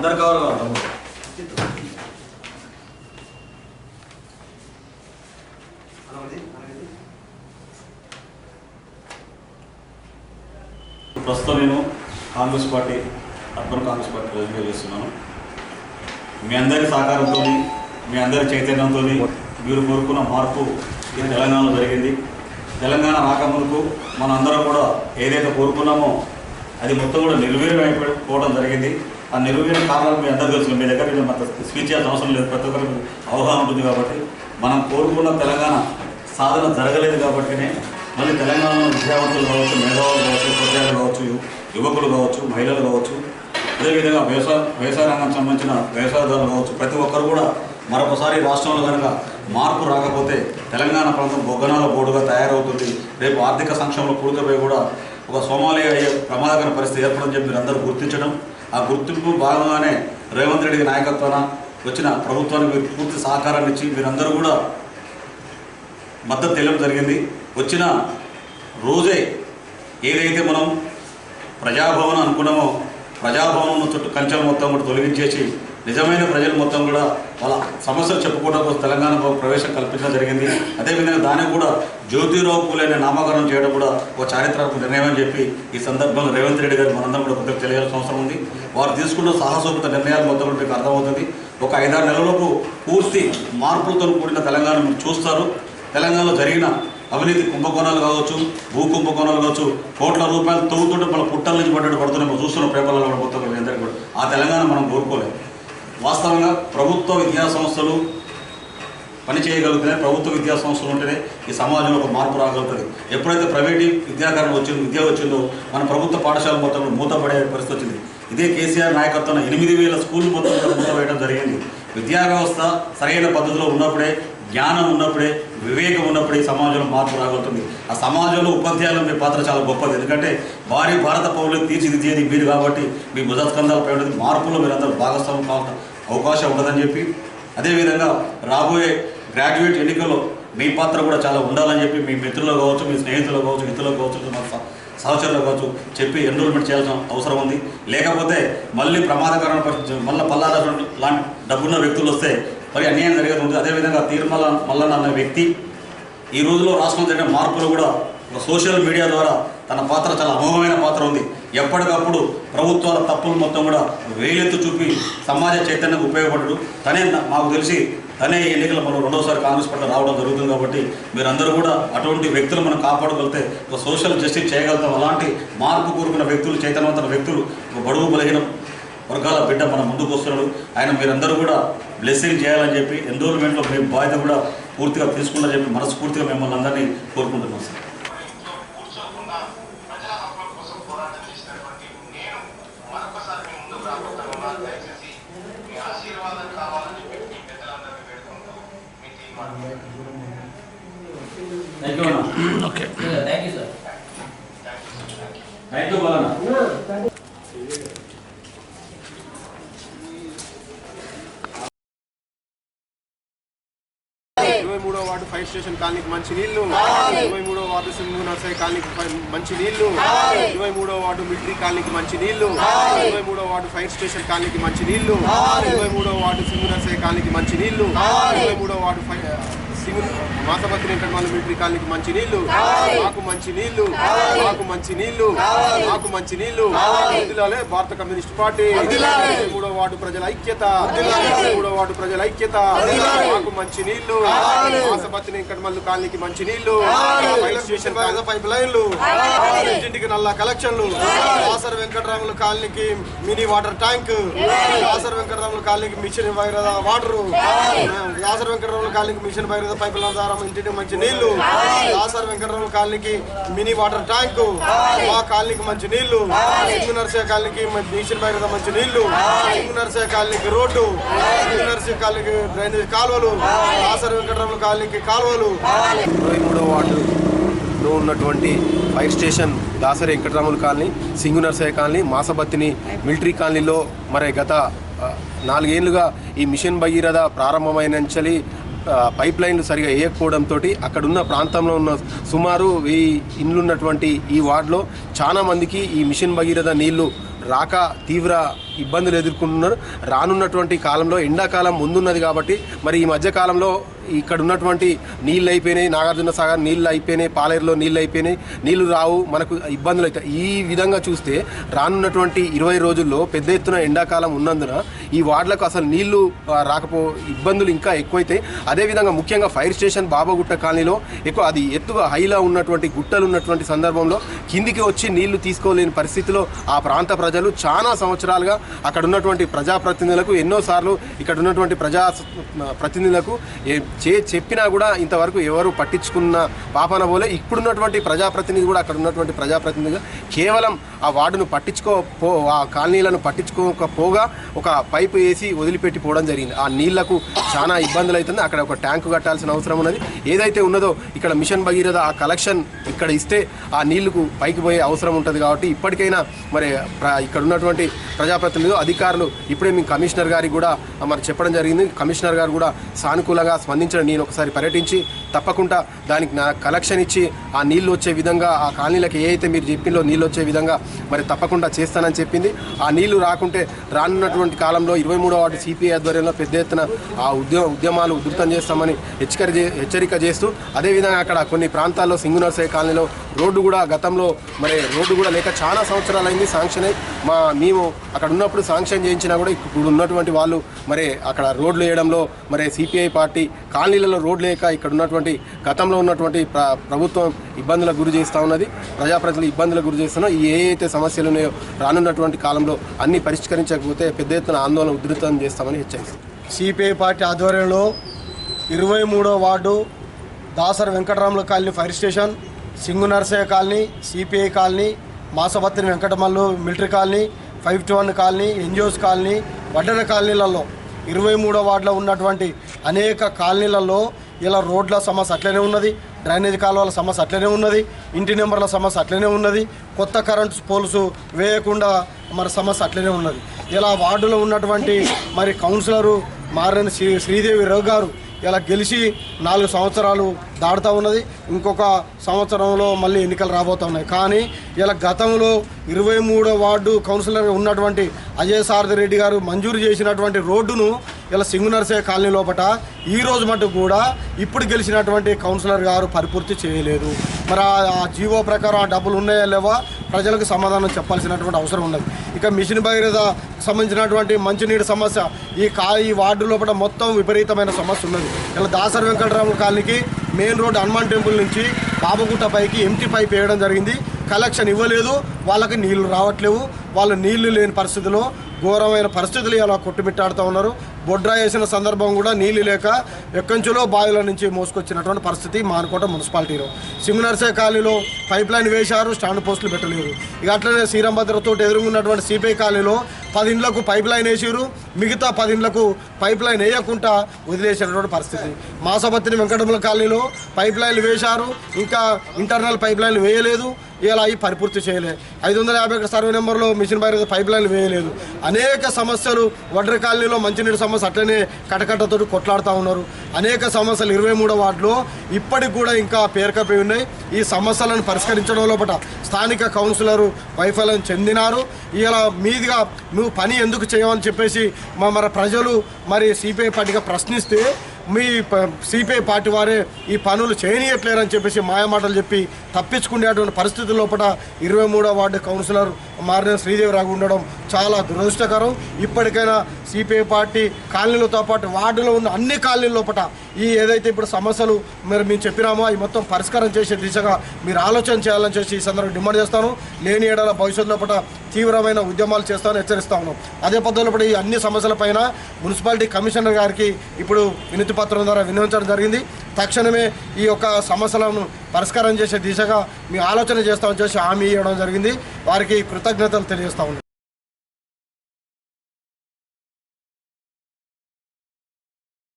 అందరు కావాలి కదా ప్రస్తుతం నేను Congress party urban Congress party present చేస్తున్నాను. మీ అందరి సహకారంతో మీ అందరి చైతన్యంతో మీరు కోరుకున్న మార్పు ఈ తెలంగాణలో జరిగింది. తెలంగాణ రాకముందుకు మన అందరం కూడా ఏదైతే కోరుకున్నామో అది మొత్తం కూడా నిర్వీర్యం అయిపోవడం జరిగింది. ఆ నిర్వీర్యం కారణాలు మీ అందరూ తెలుసు మీ దగ్గర నేను అంత స్పీచ్ చేయాల్సిన అవసరం లేదు. ప్రతి ఒక్కరికి అవగాహన ఉంటుంది కాబట్టి మనం కోరుకున్న తెలంగాణ సాధన జరగలేదు కాబట్టినే మళ్ళీ తెలంగాణలో విద్యావంతులు కావచ్చు మేధావులు కావచ్చు ఉపాధ్యాయులు కావచ్చు యువకులు కావచ్చు మహిళలు కావచ్చు అదేవిధంగా వ్యవసాయ వ్యవసాయ రంగానికి సంబంధించిన వ్యవసాయదారులు కావచ్చు ప్రతి ఒక్కరు కూడా మరొకసారి రాష్ట్రంలో కనుక మార్పు రాకపోతే తెలంగాణ ప్రాంతం బొగ్గనాల బోర్డుగా తయారవుతుంది. రేపు ఆర్థిక సంక్షేమంలో కూడుకపోయి కూడా ఒక సోమాలి అయ్యే ప్రమాదకర పరిస్థితి ఏర్పడని చెప్పి మీరు అందరూ గుర్తించడం ఆ గుర్తింపు భాగంగానే రేవంత్ రెడ్డి నాయకత్వాన వచ్చిన ప్రభుత్వానికి మీరు పూర్తి సహకారాన్ని ఇచ్చి మీరందరూ కూడా మద్దతు తెలియడం జరిగింది. వచ్చిన రోజే ఏదైతే మనం ప్రజాభవనం అనుకున్నామో ప్రజాభవనం చుట్టూ కంచెలు మొత్తం కూడా తొలగించేసి నిజమైన ప్రజలు మొత్తం కూడా వాళ్ళ సమస్యలు చెప్పుకోవడం కోసం తెలంగాణ ప్రవేశం కల్పించడం జరిగింది. అదేవిధంగా దానికి కూడా జ్యోతిరావు పూలే అనే నామకరణం చేయడం కూడా ఒక చారిత్రాత్మక నిర్ణయం అని చెప్పి ఈ సందర్భంగా రేవంత్ రెడ్డి గారు మనందరం కూడా కొద్దిగా తెలియాల్సిన అవసరం ఉంది. వారు తీసుకున్న సాహసోపత నిర్ణయాలు మొత్తం కూడా మీకు అర్థమవుతుంది. ఒక ఐదారు నెలలకు పూర్తి మార్పులతో కూడిన తెలంగాణ మీరు చూస్తారు. తెలంగాణలో జరిగిన అవినీతి కుంభకోణాలు కావచ్చు భూ కుంభకోణాలు కావచ్చు కోట్ల రూపాయలు తవ్వుతుంటే మన పుట్టల నుంచి పడ్డట్టు పడుతున్నాయి. మనం చూస్తున్నాం పేపర్లలో కూడా మొత్తం అందరికీ కూడా. ఆ తెలంగాణ మనం కోరుకోలేదు. వాస్తవంగా ప్రభుత్వ విద్యా సంస్థలు పని ప్రభుత్వ విద్యా సంస్థలు ఉంటేనే ఈ సమాజంలో ఒక మార్పు రాగలుగుతుంది. ఎప్పుడైతే ప్రైవేట్ విద్యాకరణ వచ్చిందో విద్య వచ్చిందో మన ప్రభుత్వ పాఠశాల మొత్తం మూతపడే పరిస్థితి వచ్చింది. ఇదే కేసీఆర్ నాయకత్వం ఎనిమిది వేల స్కూళ్ళు మొత్తం కూడా మూతవేయడం జరిగింది. విద్యా వ్యవస్థ సరైన పద్ధతిలో ఉన్నప్పుడే జ్ఞానం ఉన్నప్పుడే వివేకం ఉన్నప్పుడే ఈ సమాజంలో మార్పు రాగలుగుతుంది. ఆ సమాజంలో ఉపాధ్యాయుల మీ పాత్ర చాలా గొప్పది. ఎందుకంటే భారీ భారత పౌరులు తీర్చిదిద్దేది మీరు కాబట్టి మీ భుజస్కంధాలపై ఉన్నది. మార్పులో మీరందరూ భాగస్వామ్యం కావాలి అవకాశం ఉండదని చెప్పి అదేవిధంగా రాబోయే గ్రాడ్యుయేట్ ఎన్నికల్లో మీ పాత్ర కూడా చాలా ఉండాలని చెప్పి మీ మిత్రులు కావచ్చు మీ స్నేహితులు కావచ్చు మిత్రులు కావచ్చు మా సహచరులు కావచ్చు చెప్పి ఎన్రోల్మెంట్ చేయాల్సిన అవసరం ఉంది. లేకపోతే మళ్ళీ ప్రమాదకరమైన పరిస్థితి మళ్ళీ పల్లాల లాంటి డబ్బున్న వ్యక్తులు వస్తే మరి అన్యాయం జరిగేది ఉంటుంది అదేవిధంగా తీర్మల మల్లన్న వ్యక్తి ఈ రోజులో రాష్ట్రంలో జరిగిన మార్పులు కూడా ఒక సోషల్ మీడియా ద్వారా తన పాత్ర చాలా అమోఘమైన పాత్ర ఉంది. ఎప్పటికప్పుడు ప్రభుత్వాల తప్పులు మొత్తం కూడా వేలెత్తు చూపి సమాజ చైతన్యం ఉపయోగపడడు తనే మాకు తెలిసి తనే ఈ ఎన్నికలు మనం రెండోసారి కాంగ్రెస్ పార్టీ రావడం జరుగుతుంది కాబట్టి మీరందరూ కూడా అటువంటి వ్యక్తులు మనం కాపాడగలిగితే ఒక సోషల్ జస్టిస్ చేయగలుగుతాం. అలాంటి మార్పు కోరుకున్న వ్యక్తులు చైతన్యవంతమైన వ్యక్తులు ఒక బడుగు బలహీన వర్గాల బిడ్డ మన ముందుకు వస్తున్నాడు. ఆయన మీరందరూ కూడా బ్లెస్సింగ్ చేయాలని చెప్పి ఎన్రోల్మెంట్లో మీ బాధ్యత కూడా పూర్తిగా తీసుకుంటారని చెప్పి మనస్ఫూర్తిగా మిమ్మల్ని అందరినీ కోరుకుంటున్నాం sir. Thank you, Anna. Okay. Thank you, sir. Thank you, Balana. Station కాలనీకి మంచి నీళ్ళు. ఇరవై మూడో వార్డు సింధు నర్సరీ కాలనీకి మంచి నీళ్ళు. ఇరవై మూడో వార్డు మిలిటరీ కాలనీకి మంచి నీళ్ళు. ఇరవై మూడో వార్డు ఫైర్ స్టేషన్ కాలనీకి మంచి నీళ్ళు. ఇరవై మూడో వార్డు సింధు నర్సరీ కాలనీకి మంచి నీళ్ళు. ఇరవై మూడో వార్డు ఫై- సింగు. మాసపత్రి మిలిటరీ కాలనీకి మంచి నీళ్ళు. మాకు మంచి నీళ్ళు. మాకు మంచి నీళ్ళు. మాకు మంచి నీళ్ళు. వదిలాలే భారత కమ్యూనిస్ట్ పార్టీ. మూడో వార్డు ప్రజల ఐక్యత. మూడో వార్డు ప్రజల ఐక్యత. మాకు మంచి నీళ్ళు. మాసపత్రి వెంకటమల్లు కాలనీకి మంచి నీళ్ళు. స్టేషన్ పైప్ లైన్లు. ఇంటింటికి నల్ల కలెక్షన్లు. దాసర్ వెంకటరాములు కాలనీకి mini water tank. Dasar Venkataramulu కాలనీకి మిషన్ వాటర్. దాసర్ వెంకటరాములు కాలనీకి మిషన్ భగీరథ పైపుల ద్వారా ఇంటికి మంచి నీళ్ళు. దాసర్ వెంకటరాములు కాలనీకి మినీ వాటర్ ట్యాంక్. మా కాలనీకి మంచి నీళ్ళు. సింగు నర్సే కాలనీకి మిషన్ భగీరథ మంచి నీళ్ళు. సింగు నర్సే కాలనీకి రోడ్డు. సింగు నర్సే కాలనీకి డ్రైనేజ్ కాలువలు. దాసర్ వెంకటరాములు కాలనీకి కాలువలు. ఇరవై మూడో ఉన్నటువంటి fire station Dasari వెంకటరాముల colony Singu Narsaiah colony Masabathini military కాలనీలో మరి గత నాలుగేళ్ళుగా ఈ మిషన్ భగీరథ ప్రారంభమైనంచలి ఆ, పైప్ లైన్లు సరిగా వేయకపోవడంతో అక్కడున్న ప్రాంతంలో ఉన్న సుమారు వెయ్యి ఇండ్లు ఉన్నటువంటి ఈ వార్డులో చాలా మందికి ఈ మిషన్ భగీరథ నీళ్ళు రాక తీవ్ర ఇబ్బందులు ఎదుర్కొంటున్నారు. రానున్నటువంటి కాలంలో ఎండాకాలం ముందున్నది కాబట్టి మరి ఈ మధ్యకాలంలో ఇక్కడ ఉన్నటువంటి నీళ్ళు అయిపోయినాయి నాగార్జున సాగర్ నీళ్ళు అయిపోయినాయి పాలేరులో నీళ్ళు అయిపోయినాయి నీళ్ళు రావు మనకు ఇబ్బందులు అవుతాయి. ఈ విధంగా చూస్తే రానున్నటువంటి ఇరవై రోజుల్లో పెద్ద ఎత్తున ఎండాకాలం ఉన్నందున ఈ వార్డులకు అసలు నీళ్ళు రాకపో ఇబ్బందులు ఇంకా ఎక్కువైతాయి. అదేవిధంగా ముఖ్యంగా ఫైర్ స్టేషన్ బాబాగుట్ట కాలనీలో ఎక్కువ అది ఎత్తుగా హైలో ఉన్నటువంటి గుట్టలు ఉన్నటువంటి సందర్భంలో కిందికి వచ్చి నీళ్ళు తీసుకోలేని పరిస్థితిలో ఆ ప్రాంత ప్రజలు చాలా సంవత్సరాలుగా అక్కడ ఉన్నటువంటి ప్రజాప్రతినిధులకు ఎన్నోసార్లు ఇక్కడ ఉన్నటువంటి ప్రజా ప్రతినిధులకు చే చెప్పినా కూడా ఇంతవరకు ఎవరు పట్టించుకున్న పాపన పోలే. ఇప్పుడున్నటువంటి ప్రజాప్రతినిధి కూడా అక్కడ ఉన్నటువంటి ప్రజాప్రతినిధిగా కేవలం ఆ వార్డును పట్టించుకోపో ఆ కాలనీలను పట్టించుకోకపోగా ఒక పైపు వేసి వదిలిపెట్టి పోవడం జరిగింది. ఆ నీళ్ళకు చాలా ఇబ్బందులు అవుతుంది అక్కడ ఒక ట్యాంకు కట్టాల్సిన అవసరం ఉన్నది. ఏదైతే ఉన్నదో ఇక్కడ మిషన్ భగీరథ ఆ కలెక్షన్ ఇక్కడ ఇస్తే ఆ నీళ్ళకు పైకి పోయే అవసరం ఉంటుంది కాబట్టి ఇప్పటికైనా మరి ప్ర- ఇక్కడ ఉన్నటువంటి ప్రజాప్రతినిధులు అధికారులు ఇప్పుడే మీ కమిషనర్ గారికి కూడా మరి చెప్పడం జరిగింది. కమిషనర్ గారు కూడా సానుకూలంగా స్పందించడం నేను ఒకసారి పర్యటించి తప్పకుండా దానికి నా కలెక్షన్ ఇచ్చి ఆ నీళ్ళు వచ్చే విధంగా ఆ కాలనీలకు ఏ అయితే మీరు చెప్పిందో నీళ్ళు వచ్చే విధంగా మరి తప్పకుండా చేస్తానని చెప్పింది. ఆ నీళ్ళు రాకుంటే రానున్నటువంటి కాలంలో ఇరవై మూడో వార్డు సిపిఐ ఆధ్వర్యంలో పెద్ద ఎత్తున ఆ ఉద్యమ ఉద్యమాలు ఉధృతం చేస్తామని హెచ్చరిక హెచ్చరిక చేస్తూ అదేవిధంగా అక్కడ కొన్ని ప్రాంతాల్లో సింగునర్సయ్య కాలనీలో రోడ్డు కూడా గతంలో మరి రోడ్డు కూడా లేక చాలా సంవత్సరాలైంది శాంక్షన్ అయి మా మేము అక్కడ ఉన్నప్పుడు శాంక్షన్ చేయించినా కూడా ఇప్పుడు ఉన్నటువంటి వాళ్ళు మరి అక్కడ రోడ్లు వేయడంలో మరి సిపిఐ పార్టీ కాలనీలలో రోడ్లు లేక ఇక్కడ ఉన్నటువంటి గతంలో ఉన్నటువంటి ప్రభుత్వం ఇబ్బందులకు గురి చేస్తూ ఉన్నది. ప్రజాప్రతినిధులు ఇబ్బందులకు గురి చేస్తున్నా ఈ ఏ అయితే సమస్యలు ఉన్నాయో రానున్నటువంటి కాలంలో అన్ని పరిష్కరించకపోతే పెద్ద ఎత్తున ఆందోళన ఉధృతం చేస్తామని హెచ్చరిస్తాం. సిపిఐ పార్టీ ఆధ్వర్యంలో ఇరవై మూడో వార్డు దాసర్ వెంకటరాముల colony fire station Singu Narsaiah colony CPI colony మాసపత్రి Venkatamallu military colony five two one colony NGOs colony వడ్డెర కాలనీలలో ఇరవై మూడో వార్డులో ఉన్నటువంటి అనేక కాలనీలలో ఇలా రోడ్ల సమస్య అట్లనే ఉన్నది డ్రైనేజ్ కాలువల సమస్య అట్లనే ఉన్నది ఇంటి నెంబర్ల సమస్య అట్లనే ఉన్నది కొత్త కరెంటు పోల్స్ వేయకుండా మరి సమస్య అట్లనే ఉన్నది. ఇలా వార్డులో ఉన్నటువంటి మరి కౌన్సిలరు మారిన శ్రీ శ్రీదేవి రావు గారు ఇలా గెలిచి నాలుగు సంవత్సరాలు దాడుతూ ఉన్నది. ఇంకొక సంవత్సరంలో మళ్ళీ ఎన్నికలు రాబోతూ ఉన్నాయి. కానీ ఇలా గతంలో ఇరవై మూడో వార్డు కౌన్సిలర్ ఉన్నటువంటి అజయ్ సారథి రెడ్డి గారు మంజూరు చేసినటువంటి రోడ్డును ఇలా సింగునర్సే కాలనీ లోపట ఈ రోజు మటుకు కూడా ఇప్పుడు గెలిచినటువంటి కౌన్సిలర్ గారు పరిపూర్తి చేయలేదు. మరి ఆ- ఆ జీవో ప్రకారం ఆ డబ్బులు ఉన్నాయా లేవా? ప్రజలకు సమాధానం చెప్పాల్సినటువంటి అవసరం ఉన్నది. ఇక మిషన్ భగీరథ సంబంధించినటువంటి మంచినీటి సమస్య ఈ కా ఈ వార్డు లోపల మొత్తం విపరీతమైన సమస్య ఉన్నది. ఇలా దాసరి వెంకటరావు కాలనీకి మెయిన్ రోడ్ హనుమాన్ టెంపుల్ నుంచి బాబుగుట్ట పైకి ఎంటీ పైప్ వేయడం జరిగింది. కలెక్షన్ ఇవ్వలేదు వాళ్ళకి నీళ్ళు రావట్లేవు వాళ్ళు నీళ్ళు లేని పరిస్థితిలో ఘోరమైన పరిస్థితులు ఇలా కొట్టుమిట్టాడుతూ ఉన్నారు. బొడ్రా వేసిన సందర్భం కూడా నీళ్ళు లేక ఎక్కంచులో బావిల నుంచి మోసుకొచ్చినటువంటి పరిస్థితి మానుకోట మున్సిపాలిటీలో సింగనర్సే కాలనీలో పైప్ లైన్ వేశారు స్టాండ్ పోస్టులు పెట్టలేదు ఇక అట్లనే శ్రీరంభద్రతో ఎదురుగున్నటువంటి సిపిఐ కాలనీలో పది ఇండ్లకు పైప్ లైన్ వేసారు మిగతా పది ఇండ్లకు పైప్ లైన్ వేయకుండా వదిలేసినటువంటి పరిస్థితి. మాసపత్రి వెంకటముల కాలనీలో పైప్ లైన్లు వేశారు ఇంకా ఇంటర్నల్ పైప్ లైన్లు వేయలేదు ఇలా అవి పరిపూర్తి చేయలేదు ఐదు వందల యాభై ఒకటి సర్వే నెంబర్లో మిషన్ బయట పైప్ లైన్లు వేయలేదు. అనేక సమస్యలు వడ్ర కాలనీలో మంచినీటి సమస్య అట్లనే కటకట్టతో కొట్లాడుతూ ఉన్నారు. అనేక సమస్యలు ఇరవై మూడో వార్డులో ఇప్పటికి కూడా ఇంకా పేరుకపోయి ఉన్నాయి. ఈ సమస్యలను పరిష్కరించడం లోపల స్థానిక కౌన్సిలర్ వైఫల్యం చెందినారు. ఇలా మీదిగా నువ్వు పని ఎందుకు చేయవని చెప్పేసి మా మరి ప్రజలు మరి సిపిఐ పార్టీగా ప్రశ్నిస్తే మీ సిపిఐ పార్టీ వారే ఈ పనులు చేయనీయట్లేరని చెప్పేసి మాయమాటలు చెప్పి తప్పించుకునేటువంటి పరిస్థితుల లోపల ఇరవై మూడో వార్డు కౌన్సిలర్ మారిన శ్రీదేవి రాగు ఉండడం చాలా దురదృష్టకరం. ఇప్పటికైనా సిపిఐ పార్టీ కాలనీలతో పాటు వార్డులో ఉన్న అన్ని కాలనీల లోపల ఈ ఏదైతే ఇప్పుడు సమస్యలు మరి మేము చెప్పినామో అవి మొత్తం పరిష్కారం చేసే దిశగా మీరు ఆలోచన చేయాలని చేసి ఈ సందర్భంగా డిమాండ్ చేస్తాను. లేని ఏడాల భవిష్యత్తు లోపల తీవ్రమైన ఉద్యమాలు చేస్తామని హెచ్చరిస్తా ఉన్నాం. అదే పద్ధతిలో ఈ అన్ని సమస్యలపైన మున్సిపాలిటీ కమిషనర్ గారికి ఇప్పుడు వినతి పత్రం ద్వారా వినియోగించడం జరిగింది. తక్షణమే ఈ యొక్క సమస్యలను పరిష్కారం చేసే దిశగా మీ ఆలోచన చేస్తామని చేసి హామీ ఇవ్వడం జరిగింది. వారికి కృతజ్ఞతలు తెలియజేస్తా ఉన్నాం.